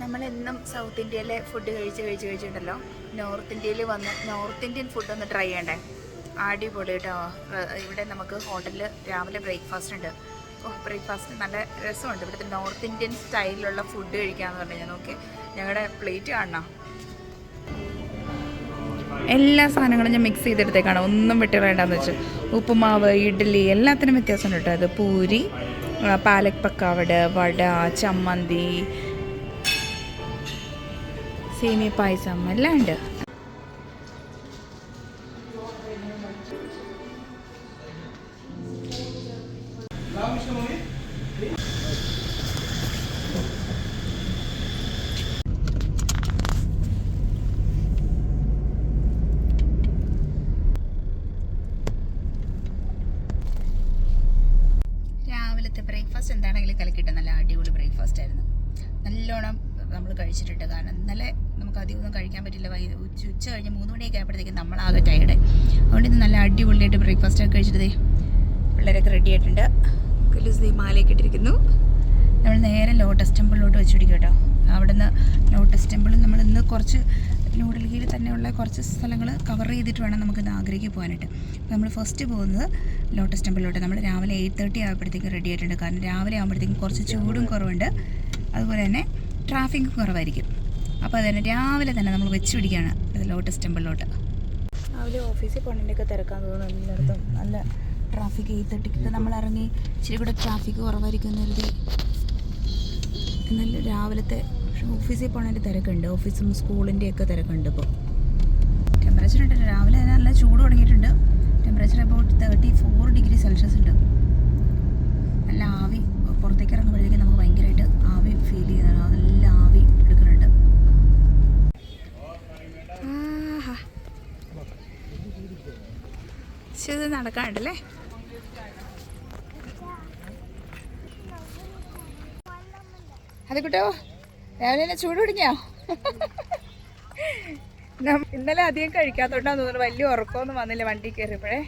നമ്മളെന്നും സൗത്ത് ഇന്ത്യയിലെ ഫുഡ് കഴിച്ച് കഴിച്ച് കഴിച്ചിട്ടുണ്ടല്ലോ. നോർത്ത് ഇന്ത്യയിൽ വന്ന് നോർത്ത് ഇന്ത്യൻ ഫുഡ് ഒന്ന് ട്രൈ ചെയ്യണ്ടേ? അടിപൊളി കേട്ടോ ഇവിടെ നമുക്ക് ഹോട്ടലിൽ രാവിലെ ബ്രേക്ക്ഫാസ്റ്റ് ഉണ്ട്. ഓ ബ്രേക്ക്ഫാസ്റ്റ് നല്ല രസമുണ്ട്. ഇവിടുത്തെ നോർത്ത് ഇന്ത്യൻ സ്റ്റൈലിലുള്ള ഫുഡ് കഴിക്കാമെന്ന് പറഞ്ഞു ഞാൻ നോക്കി. ഞങ്ങളുടെ പ്ലേറ്റ് കാണണം? എല്ലാ സാധനങ്ങളും ഞാൻ മിക്സ് ചെയ്തെടുത്തേക്കാണ്. ഒന്നും വിട്ട് വേണ്ടെന്ന് വെച്ച്. ഉപ്പുമാവ് ഇഡ്ഡലി എല്ലാത്തിനും വ്യത്യാസമുണ്ട് കേട്ടോ അത് പൂരി പാലക് പക്കാവട് വട ചമ്മന്തി സേമിയ പായസം എല്ലാം ഉണ്ട്. ലോട്ടസ് ടെമ്പിൾ നമ്മൾ ഇന്ന് കുറച്ച് ന്യൂഡൽഹിയിൽ തന്നെയുള്ള കുറച്ച് സ്ഥലങ്ങൾ കവർ ചെയ്തിട്ട് വേണം നമുക്ക് ആഗ്രയ്ക്ക് പോകാനായിട്ട്. നമ്മൾ ഫസ്റ്റ് പോകുന്നത് ലോട്ടസ് ടെമ്പിളിലോട്ട്. നമ്മൾ രാവിലെ എയ്റ്റ് തേർട്ടി ആകുമ്പോഴത്തേക്കും റെഡി ആയിട്ടുണ്ട്. കാരണം രാവിലെ ആകുമ്പോഴത്തേക്കും കുറച്ച് ചൂടും കുറവുണ്ട്. അതുപോലെ തന്നെ ട്രാഫിക്കും കുറവായിരിക്കും. അപ്പോൾ അത് തന്നെ രാവിലെ തന്നെ നമ്മൾ വെച്ച് പിടിക്കുകയാണ് ലോട്ടസ് ടെമ്പിളിലോട്ട്. രാവിലെ ഓഫീസിൽ പോകണതിന്റെയൊക്കെ തിരക്കാൻ തോന്നുന്നു എല്ലായിടത്തും. നല്ല ട്രാഫിക് എയ്റ്റ് തേർട്ടിക്കൊക്കെ നമ്മൾ ഇറങ്ങി. ഇച്ചിരി കൂടെ ട്രാഫിക് കുറവായിരിക്കും നല്ല രാവിലത്തെ ഓഫീസിൽ പോകണതിന്റെ തിരക്കുണ്ട്. ഓഫീസും സ്കൂളിന്റെ ഒക്കെ തിരക്കുണ്ട് ഇപ്പോൾ ടെമ്പറേച്ചർ ഉണ്ട് രാവിലെ തന്നെ നല്ല ചൂട് തുടങ്ങിയിട്ടുണ്ട്. Temperature about thirty four degree Celsius ഉണ്ട്. നല്ല ആവി. പുറത്തേക്ക് ഇറങ്ങുമ്പോഴത്തേക്കും നമുക്ക് ഭയങ്കരമായിട്ട് ആവി ഫീൽ ചെയ്യുന്നതാണ് നല്ല ആവി എടുക്കുന്നുണ്ട്. നടക്കാണ്ടല്ലേ അത് കിട്ടോ. രാവിലെ ചൂട് നം- ഇന്നലെ അധികം കഴിക്കാത്തോണ്ടാന്ന് തോന്നുന്നു. വലിയ ഉറക്കമൊന്നും വന്നില്ല വണ്ടി കയറിയപ്പോഴേ.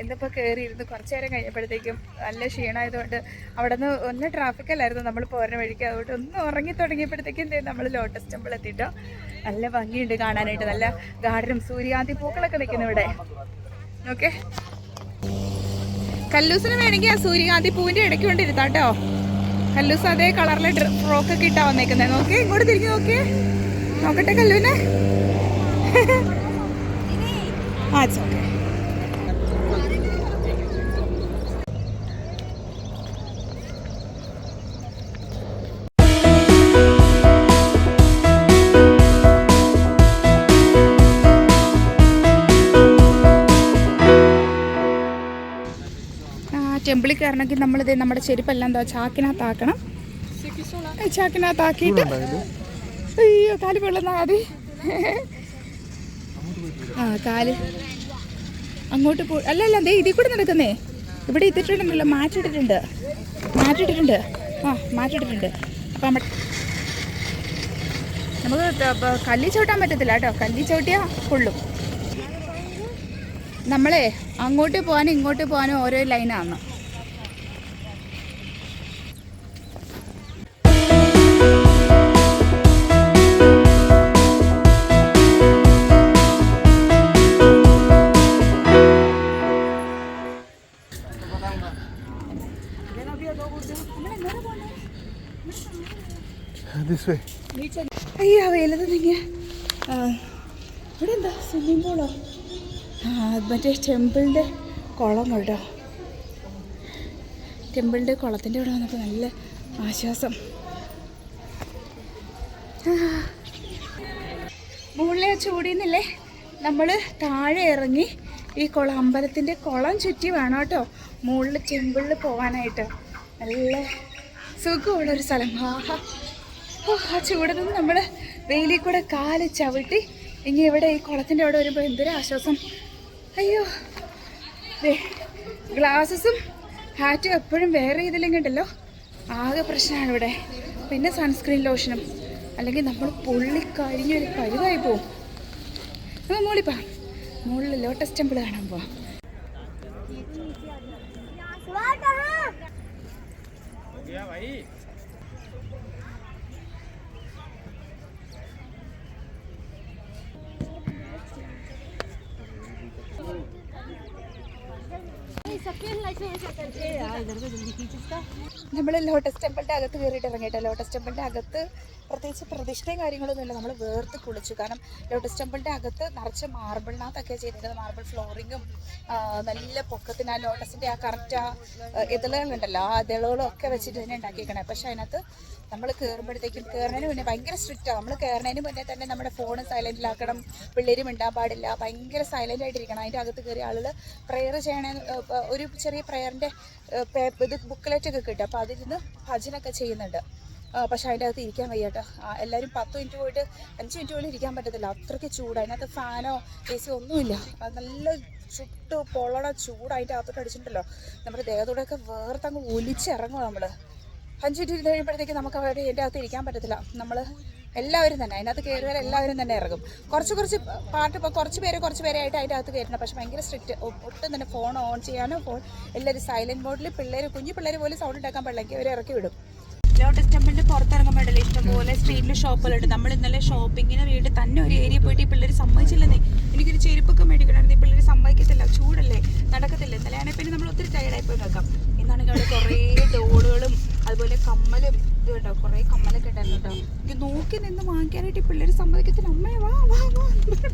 ഇന്നിപ്പോൾ കയറിയിരുന്ന് കുറച്ച് നേരം കഴിഞ്ഞപ്പോഴത്തേക്കും നല്ല ക്ഷീണമായതുകൊണ്ട് അവിടെ നിന്ന് ഒന്ന് ട്രാഫിക് അല്ലായിരുന്നു. നമ്മൾ പോരണ വഴിക്ക് അതുകൊണ്ട് ഒന്ന് ഉറങ്ങി തുടങ്ങിയപ്പോഴത്തേക്കും നമ്മൾ ലോട്ടസ് ടെമ്പിൾ എത്തിയിട്ടോ നല്ല ഭംഗിയുണ്ട് കാണാനായിട്ട്. നല്ല ഗാർഡനും സൂര്യാന്തി പൂക്കളൊക്കെ നിൽക്കുന്നു ഇവിടെ. ഓക്കെ കല്ലൂസിന് വേണമെങ്കിൽ ആ സൂര്യകാന്തി പൂവിന്റെ ഇടയ്ക്ക് കൊണ്ടിരുത്താം കേട്ടോ കല്ലൂസ് അതേ കളറിലെ ഫ്രോക്ക് ഒക്കെ ഇട്ടാ വന്നേക്കുന്നത് നോക്കി ഇങ്ങോട്ട് തിരിഞ്ഞു നോക്കി നോക്കട്ടെ കല്ലൂനെ. ആ ഓക്കെ ടെമ്പിളിൽ കയറണമെങ്കിൽ നമ്മളിത് നമ്മുടെ ചെരുപ്പെല്ലാം എന്താ ചാക്കിനകത്താക്കണം. ചാക്കിനകത്താക്കിയിട്ട് അയ്യോ കാൽ വെള്ളം മതി ആ കാൽ. അങ്ങോട്ട് പോ അല്ല അല്ല ദേ ഇതിൽ കൂടെ നടക്കുന്നേ. ഇവിടെ ഇട്ടിട്ടുണ്ടല്ലോ മാറ്റിയിട്ടിട്ടുണ്ട്. മാറ്റിയിട്ടിട്ടുണ്ട്. ആ മാറ്റിയിട്ടിട്ടുണ്ട്. അപ്പം നമ്മ നമുക്ക് കല്ലി ചവിട്ടാൻ പറ്റത്തില്ല കേട്ടോ. കല്ലി ചവിട്ടിയാൽ കൊള്ളും. നമ്മളെ അങ്ങോട്ട് പോകാനും ഇങ്ങോട്ട് പോകാനും ഓരോ ലൈനാണ് ഇവിടെ എന്താ സ്വിമ്മിംഗ് പൂളോ മറ്റേ ടെമ്പിളിന്റെ കുളം കേട്ടോ ടെമ്പിളിന്റെ കുളത്തിന്റെ ഇവിടെ വന്നപ്പോൾ നല്ല ആശ്വാസം. മുകളിലെ ചൂടിന്നില്ലേ? നമ്മൾ താഴെ ഇറങ്ങി ഈ കുളം അമ്പലത്തിന്റെ കുളം ചുറ്റി വേണം കേട്ടോ മുകളിൽ ടെമ്പിളിൽ പോകാനായിട്ട് നല്ല സുഖമുള്ളൊരു സ്ഥലം. ആഹാ. ആ ചൂടിൽ നിന്ന് നമ്മൾ വെയിലിൽ കൂടെ കാൽ ചവിട്ടി ഇനി ഇവിടെ ഈ കുളത്തിന്റെ അവിടെ വരുമ്പോൾ എന്തൊരു ആശ്വാസം. അയ്യോ. ഗ്ലാസസും ഹാറ്റും എപ്പോഴും വേറെ ഇതില്ലെങ്കിൽ ഉണ്ടല്ലോ. ആകെ പ്രശ്നമാണ് ഇവിടെ. പിന്നെ സൺസ്ക്രീൻ ലോഷനും അല്ലെങ്കിൽ നമ്മൾ പൊള്ളി കഴിഞ്ഞൊരു പരുവായി പോവും. നമ്മൾ മുകളിൽ മുകളിൽ ലോട്ടസ് ടെമ്പിൾ കാണാൻ പോവാം. Yeah, भाई നമ്മൾ ലോട്ടസ് ടെമ്പിളിന്റെ അകത്ത് കയറിയിട്ട് ഇറങ്ങിയിട്ട് ലോട്ടസ് ടെമ്പിളിന്റെ അകത്ത് പ്രത്യേകിച്ച് പ്രതിഷ്ഠയും കാര്യങ്ങളൊന്നുമില്ല നമ്മൾ വേർത്ത് കുളിച്ചു. കാരണം ലോട്ടസ് ടെമ്പിളിന്റെ അകത്ത് നിറച്ച് മാർബിളിനകത്തൊക്കെ ചെയ്തിരുന്നത്. മാർബിൾ ഫ്ലോറിങ്ങും നല്ല പൊക്കത്തിന് ആ ലോട്ടസിന്റെ ആ കറക്റ്റ് ആ ഇതളുകളുണ്ടല്ലോ. ആ ഇതളുകളും ഒക്കെ വെച്ചിട്ട് തന്നെ ഉണ്ടാക്കിയേക്കണേ. പക്ഷേ അതിനകത്ത് നമ്മൾ കയറുമ്പോഴത്തേക്കും കയറുന്നതിന് മുന്നേ ഭയങ്കര സ്ട്രിക്റ്റാണ് നമ്മൾ കയറുന്നതിന് മുന്നേ തന്നെ നമ്മുടെ ഫോൺ സൈലന്റിലാക്കണം പിള്ളേരും മിണ്ടാൻ പാടില്ല. ഭയങ്കര സൈലന്റ് ആയിട്ടിരിക്കണം. അതിന്റെ അകത്ത് കയറി ആളുകൾ പ്രെയർ ചെയ്യണേ ഒരു ചെറിയ പ്രെയറിന്റെ ഇത് ബുക്ക്ലെറ്റ് ഒക്കെ കിട്ടും. അപ്പോൾ അതിൽ നിന്ന് ഭജനൊക്കെ ചെയ്യുന്നുണ്ട്. പക്ഷേ അതിന്റെ അകത്ത് ഇരിക്കാൻ വയ്യാട്ടോ. എല്ലാവരും പത്ത് മിനിറ്റ് പോയിട്ട് അഞ്ച് മിനിറ്റ് പോലും ഇരിക്കാൻ പറ്റത്തില്ല. അത്രയ്ക്ക് ചൂട്. അതിനകത്ത് ഫാനോ എ സി ഒന്നുമില്ല നല്ല ചുട്ട് പൊള്ളണ ചൂട് അതിന്റെ അകത്തോട്ട് അടിച്ചിട്ടുണ്ടല്ലോ. നമ്മുടെ ദേഹത്തോടെയൊക്കെ വേർത്തങ്ങ് ഒലിച്ചിറങ്ങും നമ്മൾ അഞ്ച് മിനിറ്റ് ഇരുന്ന് കഴിയുമ്പോഴത്തേക്ക് നമുക്ക് അവിടെ അകത്ത് ഇരിക്കാൻ പറ്റത്തില്ല. നമ്മൾ എല്ലാവരും തന്നെ. അതിനകത്ത് കയറിയാൽ എല്ലാവരും തന്നെ ഇറങ്ങും. കുറച്ച് കുറച്ച് പാട്ട് ഇപ്പോൾ കുറച്ച് പേര് കുറച്ച് പേരായിട്ട് അതിന്റെ അകത്ത് കയറ്റണം പക്ഷേ ഭയങ്കര സ്ട്രിക്റ്റ് ഒട്ടും തന്നെ ഫോൺ ഓൺ ചെയ്യാനോ ഫോൺ എല്ലാവരും സൈലന്റ് മോഡിൽ പിള്ളേർ കുഞ്ഞു പിള്ളേർ പോലും സൗണ്ട് ഉണ്ടാക്കാൻ പാടില്ലെങ്കിൽ അവരെ ഇറക്കി വിടും. ലോട്ടസ് ടെമ്പിളിന്റെ പുറത്തിറങ്ങുമ്പോഴല്ലേ ഇഷ്ടംപോലെ സ്ട്രീറ്റിൽ ഷോപ്പുകളുണ്ട് നമ്മൾ ഇന്നലെ ഷോപ്പിങ്ങിന് വേണ്ടി തന്നെ ഒരു ഏരിയ പോയിട്ട് ഈ പിള്ളേർ സമ്മതിച്ചില്ലെന്നേ എനിക്കൊരു ചെരുപ്പൊക്കെ മേടിക്കണമായിരുന്നു. ഈ പിള്ളേർ സമ്മതിക്കത്തില്ല. ചൂടല്ലേ? നടക്കത്തില്ല? ഇന്നലെയാണെങ്കിൽ പിന്നെ നമ്മൾ ഒത്തിരി ടയർഡായി പോയി നോക്കാം ഇന്നാണെങ്കിൽ അവിടെ കുറേ ഡോളുകളും അതുപോലെ കമ്മലും ഇത് കേട്ടോ കുറേ കമ്മലൊക്കെ ഉണ്ടായിരുന്നു കേട്ടോ എനിക്ക് നോക്കി നിന്ന് വാങ്ങിക്കാനായിട്ട് ഈ പിള്ളേർ സമ്മതിക്കത്തില്ല. അമ്മേ വാ വാ വാ.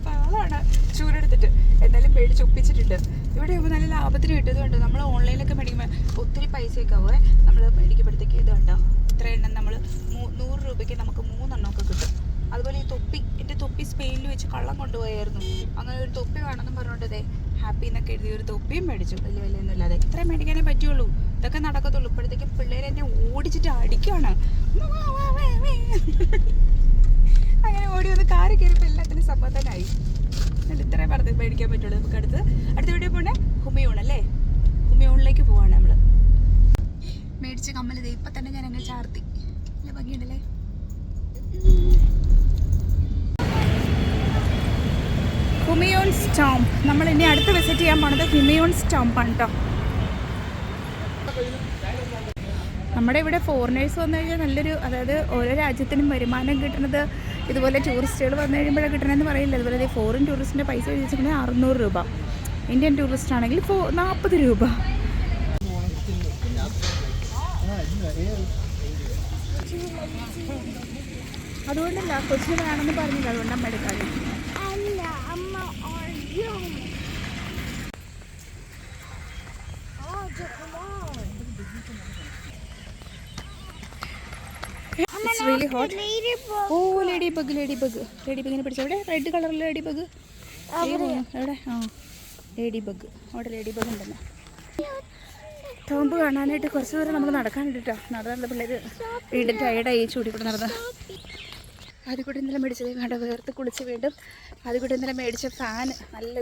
പാളാണ് ചൂടെടുത്തിട്ട്. എന്തായാലും മേടിച്ച് ഒപ്പിച്ചിട്ടുണ്ട്. ഇവിടെ ഇപ്പോൾ നല്ല ലാഭത്തിന് കിട്ടുന്നത് കണ്ടോ നമ്മൾ ഓൺലൈനിലൊക്കെ മേടിക്കുമ്പോൾ ഒത്തിരി പൈസയൊക്കെ ആവുമേ നമ്മൾ മേടിക്കുമ്പോഴത്തേക്ക് ഇത് കണ്ടോ ഇത്ര എണ്ണം നമ്മൾ നൂറ് രൂപയ്ക്ക് നമുക്ക് മൂന്നെണ്ണമൊക്കെ കിട്ടും. അതുപോലെ ഈ തൊപ്പി എന്റെ തൊപ്പി സ്പെയിനിൽ വെച്ച് കള്ളം കൊണ്ടുപോയായിരുന്നു. അങ്ങനെ ഒരു തൊപ്പി വേണമെന്ന് പറഞ്ഞുകൊണ്ട് അതെ ഹാപ്പി എന്നൊക്കെ എഴുതിയ ഒരു തൊപ്പിയും മേടിച്ചു. വലിയ വലിയൊന്നുമില്ലാതെ. ഇത്രയും മേടിക്കാനേ പറ്റുള്ളൂ. ഇതൊക്കെ നടക്കത്തുള്ളൂ. ഇപ്പോഴത്തേക്കും പിള്ളേർ എന്നെ ഓടിച്ചിട്ട് അടിക്കുകയാണ് അങ്ങനെ ഓടി വന്ന് കാറ് കയറിയപ്പോൾ എല്ലാത്തിനും സമ്മതനായി ഇത്രയും പറഞ്ഞ് മേടിക്കാൻ പറ്റുള്ളൂ നമുക്ക് അടുത്ത്. അടുത്ത വീഡിയോ പോണേ? ഹുമയൂൺ അല്ലേ? ഹുമയൂണിലേക്ക് പോവാണ് നമ്മൾ മേടിച്ച കമ്മൽ ഇത് ഇപ്പം തന്നെ ഞാൻ അങ്ങനെ ചാർത്തി. നല്ല ഭംഗിയുണ്ടല്ലേ? ഹുമയോൺ സ്റ്റോംപ് നമ്മൾ ഇനി അടുത്ത് വിസിറ്റ് ചെയ്യാൻ പോണത് ഹുമയോൺ സ്റ്റോംപ് ആണ് കേട്ടോ നമ്മുടെ ഇവിടെ ഫോറിനേഴ്സ് വന്നു കഴിഞ്ഞാൽ നല്ലൊരു അതായത് ഓരോ രാജ്യത്തിനും വരുമാനം കിട്ടുന്നത് ഇതുപോലെ ടൂറിസ്റ്റുകൾ വന്നു കഴിയുമ്പോഴാണ് കിട്ടണമെന്ന് പറയില്ല. അതുപോലെ ഫോറിൻ ടൂറിസ്റ്റിന്റെ പൈസ ചോദിച്ചിട്ടുണ്ടെങ്കിൽ അറുന്നൂറ് രൂപ. ഇന്ത്യൻ ടൂറിസ്റ്റ് ആണെങ്കിൽ ഫോ നാൽപ്പത് രൂപ. അതുകൊണ്ടല്ല കൊച്ചിന് വേണമെന്ന് പറഞ്ഞില്ല. അതുകൊണ്ട് അമ്മ എടുക്കാതെ അല്ല അമ്മ അറിയും it's really hot oh ladybug ladybug lady ബഗിനെ പിടിച്ചു? എവിടെ? റെഡ് കളറിൽ ലേഡി ബഗ് എവിടെ? ആ. ലേഡി ബഗ് അവിടെ ലേഡി ബഗ് ഉണ്ടെന്ന്. ടോമ്പ് കാണാനായിട്ട് കുറച്ച് ദൂരം നമ്മൾ നടക്കാനുണ്ട് കേട്ടോ നടന്നുള്ള പിള്ളേർ വീണ്ടും ടയർഡായി ചൂടി കൂടെ നടന്ന്. അതിൽ കൂടെ ഇന്നലെ മേടിച്ചത് വേണ്ട വേർത്ത് കുളിച്ച് വീണ്ടും. അതിൽ കൂടെ ഇന്നലെ മേടിച്ച ഫാൻ നല്ല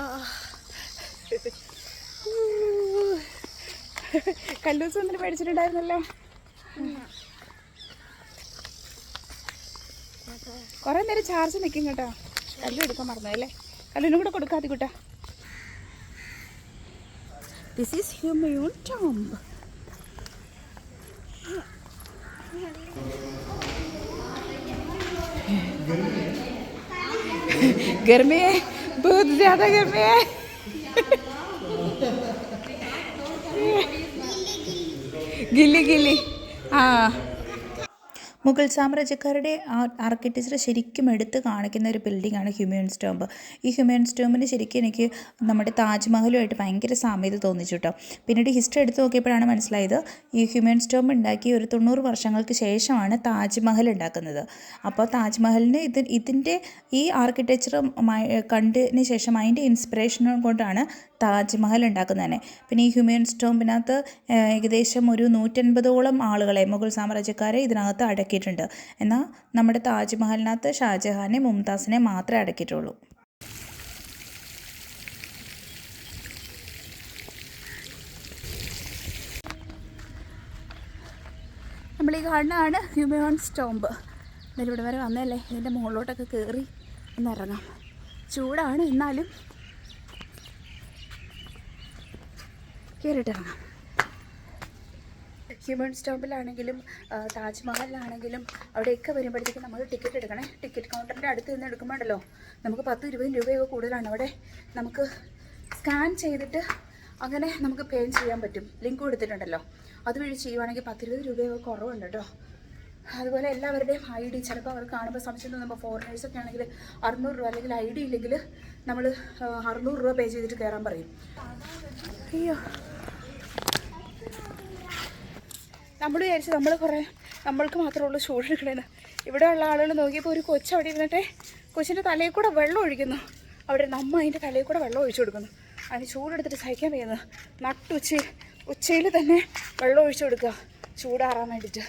ആ. കല്ലൂസ് ഇന്നലെ മേടിച്ചിട്ടുണ്ടായിരുന്നല്ലോ. കുറേ നേരം ചാർജ് നിൽക്കും കേട്ടോ കല്ലു എടുക്കാൻ മറന്നു അല്ലേ കല്ലിനും കൂടെ കൊടുക്കാതെ കൂട്ടാ ദിസ് ഈസ് ഹ്യൂമയൂൺ ടോംബ് गर्मी है बहुत ज़्यादा गर्मी है गिल्ली गिल्ली हाँ മുഗൾ സാമ്രാജ്യക്കാരുടെ ആർക്കിടെക്ചർ ശരിക്കും എടുത്ത് കാണിക്കുന്ന ഒരു ബിൽഡിംഗ് ആണ് ഹ്യൂമൻ സ്റ്റോംബ് ഈ ഹ്യൂമൻ സ്റ്റോംബിന് ശരിക്കും എനിക്ക് നമ്മുടെ താജ്മഹലുമായിട്ട് ഭയങ്കര സാമ്യത തോന്നിച്ചു കേട്ടോ പിന്നീട് ഹിസ്റ്ററി എടുത്ത് നോക്കിയപ്പോഴാണ് മനസ്സിലായത് ഈ ഹ്യൂമൻ സ്റ്റോംബ് ഉണ്ടാക്കി ഒരു തൊണ്ണൂറ് വർഷങ്ങൾക്ക് ശേഷമാണ് താജ്മഹൽ ഉണ്ടാക്കുന്നത്. അപ്പോൾ താജ്മഹലിന് ഇത് ഇതിന്റെ ഈ ആർക്കിടെക്ചർ കണ്ടതിന് ശേഷം അതിന്റെ ഇൻസ്പിറേഷൻ കൊണ്ടാണ് താജ്മഹൽ ഉണ്ടാക്കുന്നത് തന്നെ പിന്നെ ഈ ഹ്യൂമൻ സ്റ്റോമ്പിനകത്ത് ഏകദേശം ഒരു നൂറ്റൻപതോളം ആളുകളെ മുഗൾ സാമ്രാജ്യക്കാരെ ഇതിനകത്ത് അടക്കിയിട്ടുണ്ട്. എന്നാൽ നമ്മുടെ താജ്മഹലിനകത്ത് ഷാജഹാനെ മുംതാസിനെ മാത്രമേ അടക്കിയിട്ടുള്ളൂ. നമ്മൾ ഈ കാണുന്നതാണ് ഹ്യൂമൻ സ്റ്റോമ്പ് എന്നാലും ഇവിടെ വരെ വന്നതല്ലേ? ഇതിന്റെ മുകളിലോട്ടൊക്കെ കയറി ഒന്ന് ഇറങ്ങാം. ചൂടാണ് എന്നാലും കയറിയിട്ടിറങ്ങാം ഹ്യൂമൻ സ്റ്റോപ്പിലാണെങ്കിലും താജ്മഹലിലാണെങ്കിലും അവിടെയൊക്കെ വരുമ്പോഴത്തേക്കും നമ്മൾ ടിക്കറ്റ് എടുക്കണേ. ടിക്കറ്റ് കൗണ്ടറിന്റെ അടുത്ത് നിന്ന് എടുക്കുമ്പോഴല്ലോ നമുക്ക് പത്ത് ഇരുപതും രൂപയൊക്കെ കൂടുതലാണ് അവിടെ. നമുക്ക് സ്കാൻ ചെയ്തിട്ട് അങ്ങനെ നമുക്ക് പേ ചെയ്യാൻ പറ്റും. ലിങ്ക് കൊടുത്തിട്ടുണ്ടല്ലോ. അതുവഴി ചെയ്യുവാണെങ്കിൽ പത്തിരുപത് രൂപയൊക്കെ കുറവുണ്ട് കേട്ടോ. അതുപോലെ എല്ലാവരുടെയും ഐ ഡി ചിലപ്പോൾ അവർ കാണുമ്പോൾ സംശയം തോന്നുമ്പോൾ ഫോറിനേഴ്സൊക്കെ ആണെങ്കിൽ അറുന്നൂറ് രൂപ അല്ലെങ്കിൽ ഐ ഡി ഇല്ലെങ്കിൽ നമ്മൾ അറുന്നൂറ് രൂപ പേ ചെയ്തിട്ട് കയറാൻ പറയും. അയ്യോ. നമ്മൾ വിചാരിച്ചു നമ്മൾ കുറേ നമ്മൾക്ക് മാത്രമേ ഉള്ളൂ ചൂട് ഇവിടെ ഉള്ള ആളുകൾ നോക്കിയപ്പോൾ ഒരു കൊച്ചു അവിടെ ഇരുന്നിട്ടെ കൊച്ചിന്റെ തലയിൽ കൂടെ വെള്ളം ഒഴിക്കുന്നു. അവിടെ നമ്മ അതിന്റെ തലയിൽ കൂടെ വെള്ളം ഒഴിച്ചു കൊടുക്കുന്നു. അതിന് ചൂടെടുത്തിട്ട് സഹിക്കാൻ വയ്യുന്നു. നട്ടുച്ച ഉച്ചയിൽ തന്നെ വെള്ളം ഒഴിച്ചു കൊടുക്കുക. ചൂടാറാൻ വേണ്ടിയിട്ട്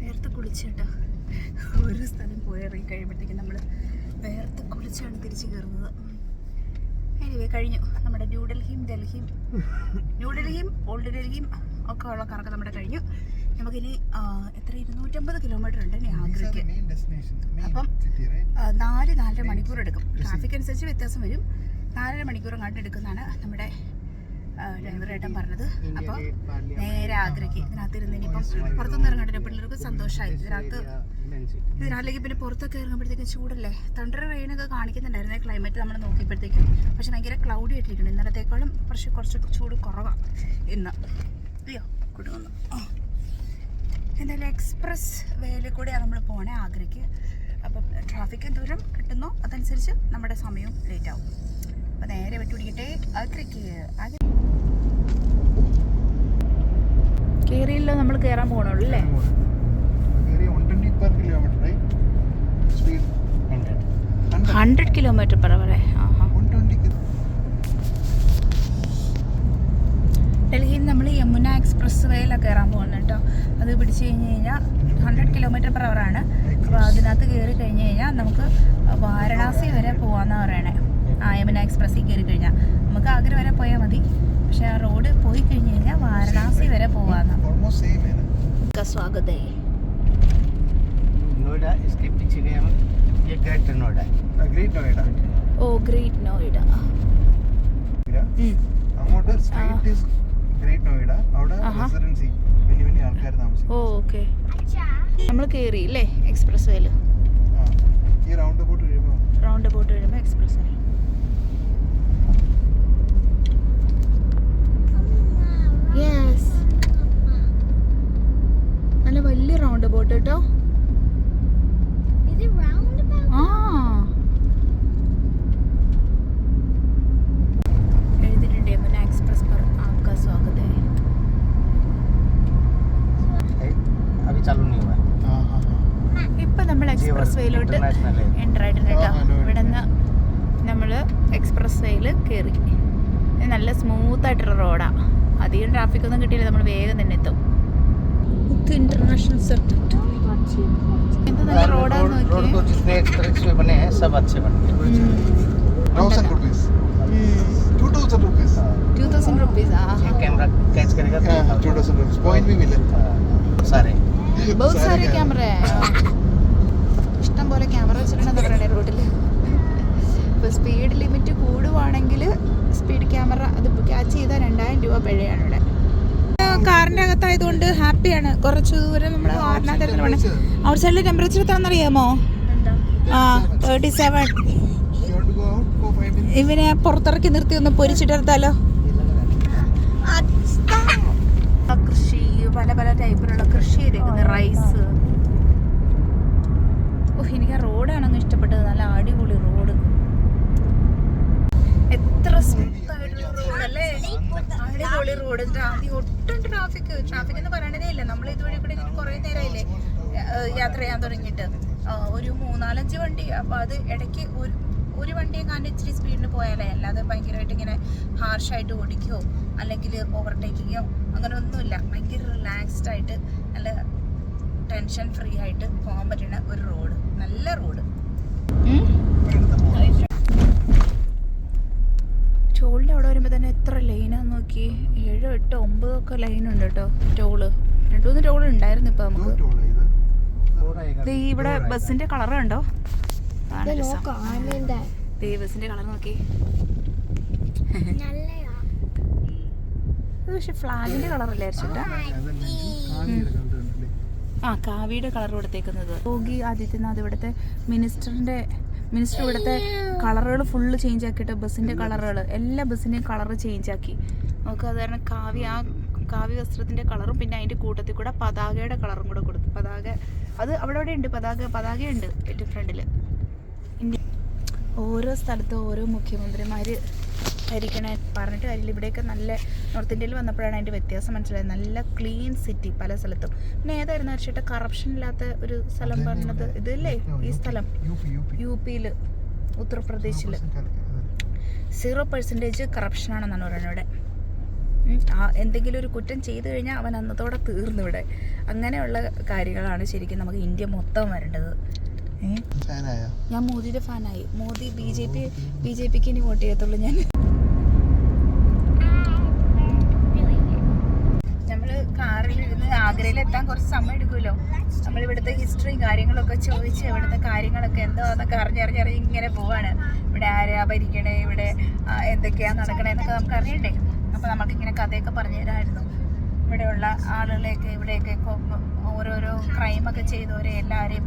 വേർത്ത് കുളിച്ചിട്ടോ ഒരു സ്ഥലം പോയി ഇറങ്ങി കഴിയുമ്പോഴത്തേക്കും നമ്മൾ വേർത്ത് കുളിച്ചാണ് തിരിച്ചു കയറുന്നത്. എനിവേ കഴിഞ്ഞു. നമ്മുടെ ന്യൂഡൽഹിയും ഡൽഹിയും ന്യൂഡൽഹിയും ഓൾഡ് ഡൽഹിയും ഒക്കെ ഉള്ള കറക്കം നമ്മുടെ കഴിഞ്ഞു. നമുക്കിനി എത്ര? ഇരുന്നൂറ്റമ്പത് കിലോമീറ്റർ ഉണ്ട് ഇനി ആഗ്രയ്ക്ക്. അപ്പം നാല് നാലര മണിക്കൂർ എടുക്കും. ട്രാഫിക് അനുസരിച്ച് വ്യത്യാസം വരും. നാലര മണിക്കൂർ അങ്ങോട്ട് എടുക്കുന്നതാണ് നമ്മുടെ ഡ്രൈവർ ഏട്ടൻ പറഞ്ഞത്. അപ്പോൾ നേരെ ആഗ്രയ്ക്ക്. ഇതിനകത്ത് ഇരുന്ന് ഇനിയിപ്പം പുറത്തുനിന്ന് ഇറങ്ങട്ടെ പിള്ളേർക്ക് സന്തോഷമായി ഇതിനകത്ത് ഇതിനകത്തേക്ക് പിന്നെ പുറത്തൊക്കെ ഇറങ്ങുമ്പോഴത്തേക്കും ചൂടല്ലേ? തണ്ടർ റെയിനൊക്കെ കാണിക്കുന്നുണ്ടായിരുന്നു ക്ലൈമറ്റ് നമ്മൾ നോക്കിയപ്പോഴത്തേക്കും. പക്ഷെ ഭയങ്കര ക്ലൗഡി ആയിട്ടിരിക്കണം ഇന്നലത്തേക്കാളും കുറച്ച് കുറച്ച് ചൂട് കുറവാണ് ഇന്ന്. അയ്യോ കുടുങ്ങുന്നു ആ. എന്തായാലും എക്സ്പ്രസ് വേയിൽ കൂടെയാണ് നമ്മൾ പോണേ ആഗ്രയ്ക്ക്. അപ്പം ട്രാഫിക് ദൂരം കിട്ടുന്നോ അതനുസരിച്ച് നമ്മുടെ സമയവും ലേറ്റ് ആവും. അപ്പം നേരെ വിട്ടുപിടിക്കട്ടെ. ആഗ്രയ്ക്ക്. ആഗ്ര കയറിയില്ല നമ്മൾ കയറാൻ പോകണുള്ളൂ അല്ലേ? 120 per speed 100. Hundred kilometre per hour ആഹാ. 120 ki- ഡൽഹിയിൽ നമ്മൾ യമുന എക്സ്പ്രസ് വേയിലാണ് കയറാൻ പോകുന്നത് കേട്ടോ അത് പിടിച്ച് കഴിഞ്ഞ് കഴിഞ്ഞാൽ ഹൺഡ്രഡ് കിലോമീറ്റർ പെർ അവറാണ് അപ്പോൾ അതിനകത്ത് കയറി കഴിഞ്ഞ് കഴിഞ്ഞാൽ നമുക്ക് വാരണാസി വരെ പോകാമെന്നാണ് പറയണേ. ആ യമുന എക്സ്പ്രസ്സിൽ കയറി കഴിഞ്ഞാൽ നമുക്ക് ആഗ്ര വരെ പോയാൽ മതി. പക്ഷേ ആ റോഡ് പോയി കഴിഞ്ഞ് കഴിഞ്ഞാൽ വാരണാസി വരെ പോകാമെന്നാണ്? സ്വാഗതേ. नोएडा इसके पीछे गए हम ये Greater Noida Uh, Great Noida. Oh Great Noida Noida. അങ്ങോട്ട് സ്ട്രേറ്റ് ഇസ് ഗ്രേറ്റ് നോയിഡ അവിടെ ആഹാ. റെസിഡൻസി വലിയ വലിയ ആൾക്കാർ താമസിക്കും ഓ ഓക്കെ നമ്മൾ കയറി അല്ലേ എക്സ്പ്രസ് വേയിൽ ആ. ഈ റൗണ്ട് അബൌട്ട് കഴിയുമ്പോൾ റൗണ്ട് അബൌട്ട് കഴിയുമ്പോൾ എക്സ്പ്രസ് വേ യെസ് നല്ല വലിയ റൗണ്ട് അബൌട്ട് കേട്ടോ Is it roundabout? ആ ah. എഴുതിയിട്ടുണ്ട് യമുന എക്സ്പ്രസ് പർ ആപ്കാ സ്വാഗത. ഇപ്പൊ നമ്മൾ എക്സ്പ്രസ് വേയിലോട്ട് എന്റർ ആയിട്ടുണ്ട് കേട്ടോ. ഇവിടെ നിന്ന് നമ്മൾ എക്സ്പ്രസ് വേയിൽ കയറി നല്ല സ്മൂത്ത് ആയിട്ടുള്ള റോഡാണ് അധികം ട്രാഫിക് ഒന്നും കിട്ടിയില്ല നമ്മൾ വേഗം തന്നെ എത്തും. ഇന്റർനാഷണൽ സർട്ടിഫിക്കറ്റ് रोड रोड को നോക്കിയേ जितने एक्सप्रेस वे बने हैं सब अच्छे बन गए thousand rupees two thousand rupees two thousand rupees ആ ये कैमरा कैच करेगा तो ടു തൗസൻഡ് റുപ്പീസ് പോയിന്റ് भी मिले हाँ, सारे बहुत सारे ക്യാമറ ഇഷ്ടം പോലെ ക്യാമറ വെച്ചിട്ടുണ്ടെന്ന് പറയണേ റോഡിൽ ഇപ്പോൾ സ്പീഡ് ലിമിറ്റ് കൂടുവാണെങ്കിൽ സ്പീഡ് ക്യാമറ അത് ക്യാച്ച് ചെയ്താൽ രണ്ടായിരം രൂപ പിഴയാണ് ഇവിടെ കാറിന്റെ അകത്തായതുകൊണ്ട് ഹാപ്പിയാണ്. കുറച്ച് ദൂരം നമ്മൾ ഔട്ട് സൈഡിൽ ടെമ്പറേച്ചർ എത്രയാണെന്നറിയാമോ ആ തേർട്ടി സെവൻ? ഇവനെ പുറത്തിറക്കി നിർത്തി ഒന്ന് പൊരിച്ചിട്ടെടുത്താലോ? കൃഷി പല പല ടൈപ്പിലുള്ള കൃഷി ചെയ്തേക്കുന്നത് റൈസ് എനിക്ക് ആ റോഡാണ് ഇഷ്ടപ്പെട്ടത്. നല്ല അടിപൊളി റോഡ് എത്ര സ്മൂത്ത് ആയിട്ടുള്ള റോഡ് അല്ലേ അടിപൊളി റോഡ് ട്രാഫിക് ഒട്ടും ട്രാഫിക് ട്രാഫിക് എന്ന് പറയണതേ ഇല്ല. നമ്മൾ ഇതുവഴി കൂടെ ഇങ്ങനെ കുറേ നേരമായില്ലേ യാത്ര ചെയ്യാൻ തുടങ്ങിയിട്ട്. ഒരു മൂന്നാലഞ്ച് വണ്ടി. അപ്പോൾ അത് ഇടയ്ക്ക് ഒരു ഒരു വണ്ടിയെ കാണാൻ ഇച്ചിരി സ്പീഡിന് പോയാലേ അല്ലാതെ ഭയങ്കരമായിട്ട് ഇങ്ങനെ ഹാർഷായിട്ട് ഓടിക്കുകയോ അല്ലെങ്കിൽ ഓവർടേക്കിങ്ങോ അങ്ങനെ ഒന്നുമില്ല. ഭയങ്കര റിലാക്സ്ഡ് ആയിട്ട് നല്ല ടെൻഷൻ ഫ്രീ ആയിട്ട് പോകാൻ പറ്റുന്ന ഒരു റോഡ് നല്ല റോഡ് ടോളിന്റെ അവിടെ വരുമ്പോൾ തന്നെ എത്ര ലൈനാന്ന് നോക്കി? ഏഴോ എട്ടോ ഒമ്പതോ ഒക്കെ ലൈൻ ഉണ്ട് കേട്ടോ ടോൾ രണ്ടു മൂന്ന് ടോൾ ഉണ്ടായിരുന്നു ഇപ്പം നമുക്ക്. ഇവിടെ ബസ്സിന്റെ കളർ കണ്ടോ? ബസ്സിന്റെ കളർ നോക്കി. പക്ഷെ ഫ്ലാഗിന്റെ കളറല്ലേ അല്ലേ ആ കാവിയുടെ കളർ കൊടുത്തേക്കുന്നത്. യോഗി ആദിത്യനാഥ് ഇവിടുത്തെ മിനിസ്റ്ററിന്റെ മിനിസ്റ്റർ ഇവിടുത്തെ കളറുകൾ ഫുള്ള് ചേഞ്ച് ആക്കിയിട്ട് ബസ്സിന്റെ കളറുകൾ എല്ലാ ബസ്സിന്റെയും കളർ ചേഞ്ച് ആക്കി. നമുക്ക് അത് കാരണം കാവ്യ ആ കാവ്യ വസ്ത്രത്തിന്റെ കളറും പിന്നെ അതിന്റെ കൂട്ടത്തിൽ കൂടെ പതാകയുടെ കളറും കൂടെ കൊടുത്തു. പതാക അത് അവിടെ അവിടെ ഉണ്ട് പതാക പതാകയുണ്ട് ഏറ്റവും ഫ്രണ്ടിൽ ഓരോ സ്ഥലത്തും ഓരോ മുഖ്യമന്ത്രിമാര് ഭരിക്കണ പറഞ്ഞിട്ട് കാര്യമില്ല. ഇവിടെയൊക്കെ നല്ല നോർത്ത് ഇന്ത്യയിൽ വന്നപ്പോഴാണ് അതിന്റെ വ്യത്യാസം മനസ്സിലായത്. നല്ല ക്ലീൻ സിറ്റി പല സ്ഥലത്തും. പിന്നെ ഏതായിരുന്നു വെച്ചിട്ട് കറപ്ഷൻ ഇല്ലാത്ത ഒരു സ്ഥലം പറഞ്ഞത്? ഇതല്ലേ ഈ സ്ഥലം. യു പിയിൽ ഉത്തർപ്രദേശിൽ സീറോ പെർസെന്റേജ് കറപ്ഷനാണെന്നാണ് പറയുന്നത് ഇവിടെ. എന്തെങ്കിലും ഒരു കുറ്റം ചെയ്തു കഴിഞ്ഞാൽ അവൻ അന്നത്തോടെ തീർന്നു ഇവിടെ. അങ്ങനെയുള്ള കാര്യങ്ങളാണ് ശരിക്കും നമുക്ക് ഇന്ത്യ മൊത്തം വരേണ്ടത്. ഞാൻ മോദിയുടെ ഫാനായി. Modi B J P B J പിക്ക് ഇനി വോട്ട് ചെയ്യത്തുള്ളൂ ഞാൻ നമ്മൾ കാറിൽ ഇരുന്ന് ആഗ്രയിൽ എത്താൻ കുറച്ച് സമയം എടുക്കുമല്ലോ. നമ്മൾ ഇവിടുത്തെ ഹിസ്റ്ററിയും കാര്യങ്ങളൊക്കെ ചോദിച്ച് ഇവിടുത്തെ കാര്യങ്ങളൊക്കെ എന്തോ എന്നൊക്കെ അറിഞ്ഞറിഞ്ഞറിഞ്ഞ് ഇങ്ങനെ പോവാണ്. ഇവിടെ ആരാ ഭരിക്കണേ? ഇവിടെ എന്തൊക്കെയാ നടക്കണേ എന്നൊക്കെ നമുക്ക് അറിയണ്ടേ അപ്പോൾ നമുക്കിങ്ങനെ കഥയൊക്കെ പറഞ്ഞു തരാമായിരുന്നു ഇവിടെയുള്ള ആളുകളെയൊക്കെ ഇവിടെയൊക്കെ ഓരോരോ ക്രൈമൊക്കെ ചെയ്തവരെ എല്ലാവരെയും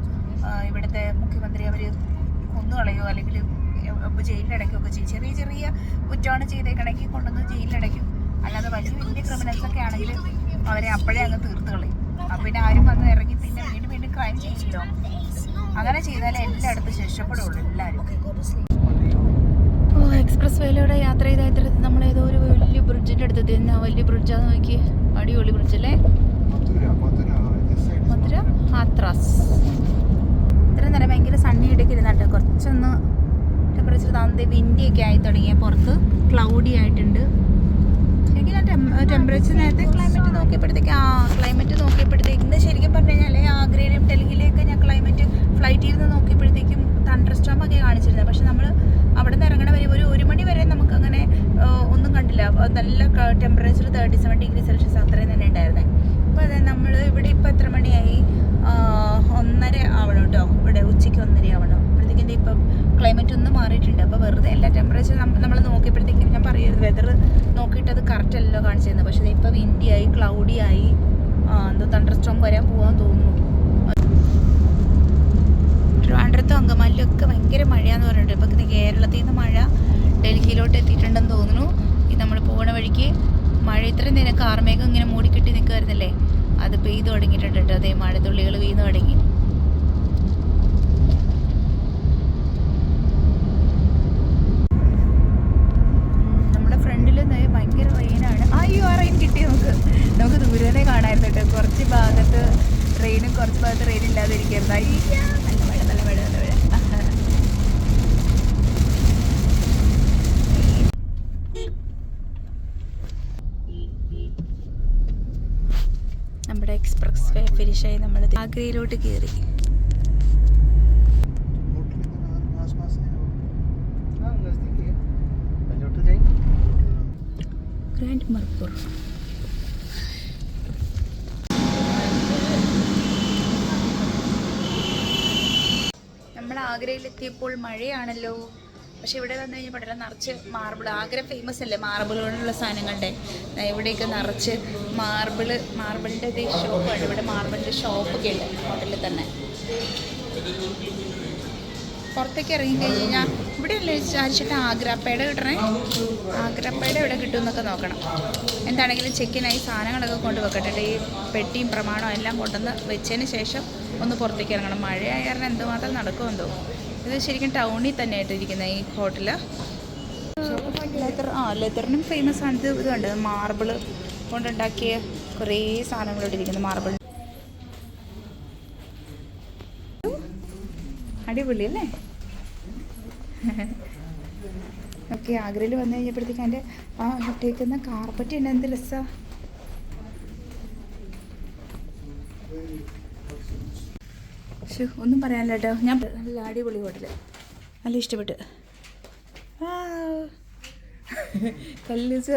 ഇവിടുത്തെ മുഖ്യമന്ത്രി അവർ കൊന്നുകളയോ അല്ലെങ്കിൽ ജയിലിലടയ്ക്കുകയൊക്കെ ചെയ്യും. ചെറിയ ചെറിയ കുറ്റമാണ് ചെയ്തേക്കണമെങ്കിൽ കൊണ്ടുവന്ന് ജയിലിലടയ്ക്കും അല്ലാതെ വലിയ വലിയ ക്രിമിനൽസ് ഒക്കെ ആണെങ്കിൽ അവരെ അപ്പോഴേ അങ്ങ് തീർത്ത് കളയും. പിന്നെ ആരും വന്ന് ഇറങ്ങി പിന്നെ വീണ്ടും വീണ്ടും ക്രൈം ചെയ്യില്ലോ അങ്ങനെ ചെയ്താലേ എല്ലായിടത്തും രക്ഷപ്പെടുള്ളൂ എല്ലാവരും ഓ എക്സ്പ്രസ് വേയിലൂടെ യാത്ര ചെയ്ത നമ്മൾ ഏതോ ഒരു വലിയ ബ്രിഡ്ജിന്റെ അടുത്ത് എത്തി വലിയ ബ്രിഡ്ജാന്ന് നോക്കി അടിപൊളി ബ്രിഡ്ജ് അല്ലേ? മധുര ഹാത്രാസ് ഇത്ര നേരം ഭയങ്കര സണ്ണി ഇടയ്ക്ക് കുറച്ചൊന്ന് ടെമ്പറേച്ചർ താഴ്ന്നത് വിൻഡിയൊക്കെ ആയി തുടങ്ങിയ പുറത്ത്. ക്ലൗഡി ആയിട്ടുണ്ട്. ഞാൻ ടെമ്പറേച്ചർ നേരത്തെ ക്ലൈമറ്റ് നോക്കിയപ്പോഴത്തേക്ക് ആ ക്ലൈമറ്റ് നോക്കിയപ്പോഴത്തേക്ക് ഇന്ന് ശരിക്കും പറഞ്ഞു കഴിഞ്ഞാൽ ആഗ്രയിലും ഡൽഹിയിലേക്ക് ഞാൻ ക്ലൈമറ്റ് ഫ്ലൈറ്റിൽ നിന്ന് നോക്കിയപ്പോഴത്തേക്കും തണ്ടർ സ്റ്റോം ഒക്കെ കാണിച്ചിരുന്നത്. പക്ഷെ നമ്മൾ അവിടെ നിന്ന് ഇറങ്ങണ വരെ ഒരു ഒരു മണി വരെ നമുക്ക് അങ്ങനെ ഒന്നും കണ്ടില്ല. നല്ല temperature thirty seven degree Celsius അത്രയും തന്നെ ഉണ്ടായിരുന്നത് അപ്പോൾ അതെ നമ്മൾ ഇവിടെ ഇപ്പോൾ എത്ര മണിയായി? ഒന്നര ആവണം കേട്ടോ ഇവിടെ ഉച്ചയ്ക്ക് ഒന്നര ആവണം? അപ്പോഴത്തേക്കും ഇപ്പം ക്ലൈമറ്റ് ഒന്നും മാറിയിട്ടുണ്ട്. അപ്പോൾ വെറുതെ എല്ലാ ടെമ്പറേച്ചർ നമ്മൾ നോക്കിയപ്പോഴത്തേക്കും ഞാൻ പറയുന്നത് വെതർ നോക്കിയിട്ട് അത് കറക്റ്റ് അല്ലല്ലോ കാണിച്ചിരുന്നത് പക്ഷേ ഇപ്പം വിൻഡി ആയി ക്ലൗഡി ആയി എന്തോ തണ്ടർ സ്ട്രോങ് വരാൻ പോകാൻ തോന്നുന്നു. ട്രിവാൻഡ്രത്തും അങ്കമാലിലൊക്കെ ഭയങ്കര മഴയാന്ന് പറഞ്ഞിട്ട് ഇപ്പം കേരളത്തിൽ നിന്ന് മഴ ഡൽഹിയിലോട്ട് എത്തിയിട്ടുണ്ടെന്ന് തോന്നുന്നു. ഇത് നമ്മൾ പോകുന്ന വഴിക്ക് മഴ ഇത്രയും നേരം കാർമേഘം ഇങ്ങനെ മൂടിക്കിട്ടി നിൽക്കുമായിരുന്നല്ലേ അത് പെയ്തു തുടങ്ങിയിട്ടുണ്ട് കേട്ടോ. അതേ മഴത്തുള്ളികൾ വീണ് തുടങ്ങി. പ്രക്രിയയിലോട്ട് കയറി ഗ്രാൻഡ് മർപ്പൂർ. നമ്മൾ ആഗ്രയിലെത്തിയപ്പോൾ മഴയാണല്ലോ. പക്ഷെ ഇവിടെ വന്നു കഴിഞ്ഞാൽ പട്ടണം നിറച്ച് മാർബിൾ ആഗ്ര ഫേമസ് അല്ലേ മാർബിൾ കൊണ്ടുള്ള സാധനങ്ങളുടെ ഇവിടെയൊക്കെ നിറച്ച് മാർബിൾ മാർബിളിന്റെ ഇത് ഷോപ്പാണ് ഇവിടെ മാർബിളിന്റെ ഷോപ്പൊക്കെ ഉണ്ട് ഹോട്ടലിൽ തന്നെ. പുറത്തേക്ക് ഇറങ്ങി കഴിഞ്ഞ് കഴിഞ്ഞാൽ ഇവിടെ അല്ലേ വിചാരിച്ചിട്ട് ആഗ്രാപ്പേട കിട്ടണേ? ആഗ്രാപ്പേട എവിടെ കിട്ടുമെന്നൊക്കെ നോക്കണം. എന്താണെങ്കിലും ചെക്കിനായി സാധനങ്ങളൊക്കെ കൊണ്ട് വെക്കട്ടെ ഈ പെട്ടിയും പ്രമാണവും എല്ലാം കൊണ്ടുവന്ന് വെച്ചതിന് ശേഷം ഒന്ന് പുറത്തേക്ക് ഇറങ്ങണം. മഴയായ കാരണം എന്തുമാത്രം നടക്കുമെന്തോ. ഇത് ശരിക്കും ടൗണിൽ തന്നെ ആയിട്ട് ഇരിക്കുന്ന ഈ ഹോട്ടൽ ലെതർ ആ ലെതറിനും ഫേമസ് ആണ്. ഇത് ഇതുണ്ട് മാർബിൾ കൊണ്ടുണ്ടാക്കിയ കുറേ സാധനങ്ങളോട് ഇരിക്കുന്നു മാർബിൾ അടിപൊളി അല്ലേ? ഓക്കെ ആഗ്രയിൽ വന്നു കഴിഞ്ഞപ്പോഴത്തേക്ക് എന്റെ ആ ഇട്ടേക്കുന്ന കാർപ്പറ്റ് ഉണ്ട് എന്ത് രസമാണ് ശ്ശോ, ഒന്നും പറയാനില്ല ഞാൻ നല്ല അടിപൊളി ഹോട്ടൽ നല്ല ഇഷ്ടപ്പെട്ട്.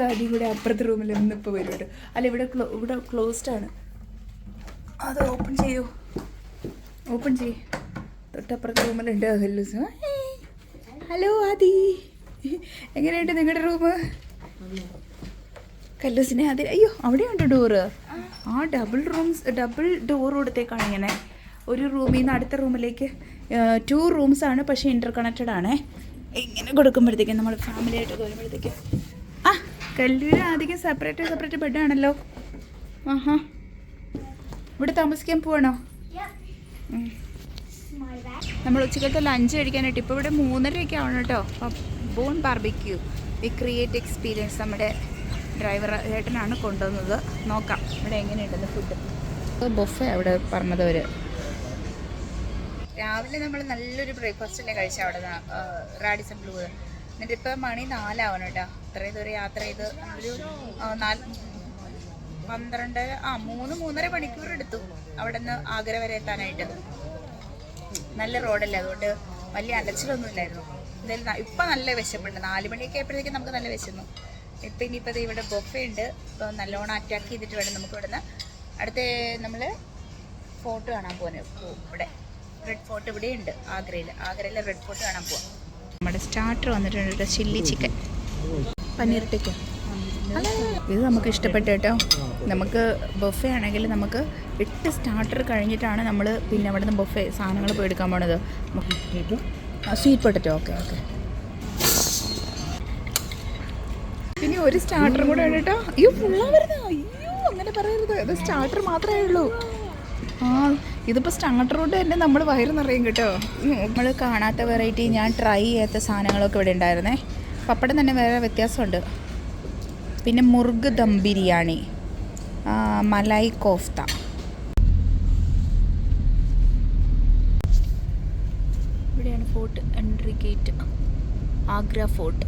ആദ്യം കൂടെ അപ്പുറത്തെ റൂമിൽ നിന്ന് ഇപ്പോൾ വരും കേട്ടോ. അല്ല ഇവിടെ ക്ലോ ഇവിടെ ക്ലോസ്ഡ് ആണ്. അത് ഓപ്പൺ ചെയ്യൂ. ഓപ്പൺ ചെയ്യ്. തൊട്ടപ്പുറത്തെ റൂമിലുണ്ട് കല്ലൂസ്. ഹലോ ആദി. എങ്ങനെയുണ്ട് നിങ്ങളുടെ റൂം കല്ലൂസിനെ അതിൽ അയ്യോ അവിടെയുണ്ട് ഡോറ് ആ ഡബിൾ റൂംസ് ഡബിൾ ഡോർ കൊടുത്തേക്കാണ് ഇങ്ങനെ. ഒരു റൂമിൽ നിന്ന് അടുത്ത റൂമിലേക്ക് ടു റൂംസ് ആണ് പക്ഷേ ഇന്റർ കണക്റ്റഡ് ആണേ. ഇങ്ങനെ കൊടുക്കുമ്പോഴത്തേക്കും നമ്മൾ ഫാമിലി ആയിട്ട് വരുമ്പോഴത്തേക്കും ആ കല്ലൂര് അധികം സെപ്പറേറ്റ് സെപ്പറേറ്റ് ബെഡ് ആണല്ലോ. ആഹാ. ഇവിടെ താമസിക്കാൻ പോവാണോ? നമ്മൾ ഉച്ചക്കത്തെ ലഞ്ച് കഴിക്കാനായിട്ട് ഇപ്പോൾ ഇവിടെ മൂന്നരയൊക്കെ ആവണം കേട്ടോ. Bon barbecue we create experience നമ്മുടെ ഡ്രൈവർ ചേട്ടനാണ് കൊണ്ടുവന്നത്. നോക്കാം ഇവിടെ എങ്ങനെയുണ്ടെന്ന് ഫുഡ് ബൊഫെ അവിടെ പറഞ്ഞത് അവർ രാവിലെ നമ്മൾ നല്ലൊരു ബ്രേക്ക്ഫാസ്റ്റ് അല്ലേ കഴിച്ച അവിടെ റാഡിസൺ ബ്ലൂ. എന്നിട്ട് ഇപ്പം മണി നാലാവണം കേട്ടോ. ഇത്രയും ദൂരം യാത്ര ചെയ്ത് ഒരു നാല് പന്ത്രണ്ട് ആ മൂന്ന് മൂന്നര മണിക്കൂർ എടുത്തു അവിടെ നിന്ന് ആഗ്ര വരെ എത്താനായിട്ട്. നല്ല റോഡല്ലേ അതുകൊണ്ട് വലിയ അലച്ചിലൊന്നും ഇല്ലായിരുന്നു. എന്തായാലും ഇപ്പം നല്ല വിശപ്പുണ്ട്. നാല് മണിയൊക്കെ ആയപ്പോഴത്തേക്കും നമുക്ക് നല്ല വിശന്നു. ഇപ്പം ഇനിയിപ്പോൾ ഇവിടെ ബൊഫേ ഉണ്ട് ഇപ്പോൾ നല്ലോണം അറ്റാക്ക് ചെയ്തിട്ട് വേണം നമുക്ക് ഇവിടുന്ന്. അടുത്ത നമ്മൾ ഫോട്ടോ കാണാൻ പോകുന്നത് ഇവിടെ. റെഡ് ഫോർട്ട് ഇവിടെ ഉണ്ട് ആഗ്രയിൽ ആഗ്രയിലെ റെഡ് ഫോർട്ട് കാണാൻ പോവാം. നമ്മുടെ സ്റ്റാർട്ടർ വന്നിട്ടുണ്ട് ചില്ലി ചിക്കൻ പനീർ ടിക്ക. ഇത് നമുക്ക് ഇഷ്ടപ്പെട്ടു കേട്ടോ. നമുക്ക് ബൊഫെ ആണെങ്കിൽ നമുക്ക് എട്ട് സ്റ്റാർട്ടർ കഴിഞ്ഞിട്ടാണ് നമ്മൾ പിന്നെ അവിടെ നിന്ന് ബൊഫെ സാധനങ്ങൾ പോയി എടുക്കാൻ പോണത്. സ്വീറ്റ് പൊട്ടറ്റോ ഓക്കെ ഓക്കെ ഇനി ഒരു സ്റ്റാർട്ടറും കൂടെ കേട്ടോ. അയ്യോ ഫുള്ളാ വരുന്നത് അയ്യോ അങ്ങനെ പറയരുത്. അത് സ്റ്റാർട്ടർ മാത്രമേ ഉള്ളൂ. ആ ഇതിപ്പോൾ സ്റ്റാർട്ടർ റോഡ് തന്നെ നമ്മൾ വയറ് നിറയും കേട്ടോ. നമ്മൾ കാണാത്ത വെറൈറ്റി ഞാൻ ട്രൈ ചെയ്യാത്ത സാധനങ്ങളൊക്കെ ഇവിടെ ഉണ്ടായിരുന്നേ. പപ്പടം തന്നെ വേറെ വ്യത്യാസമുണ്ട്. പിന്നെ മുർഗ് ദം ബിരിയാണി. മലായി കോഫ്ത. ഇവിടെയാണ് fort entry gate Agra fort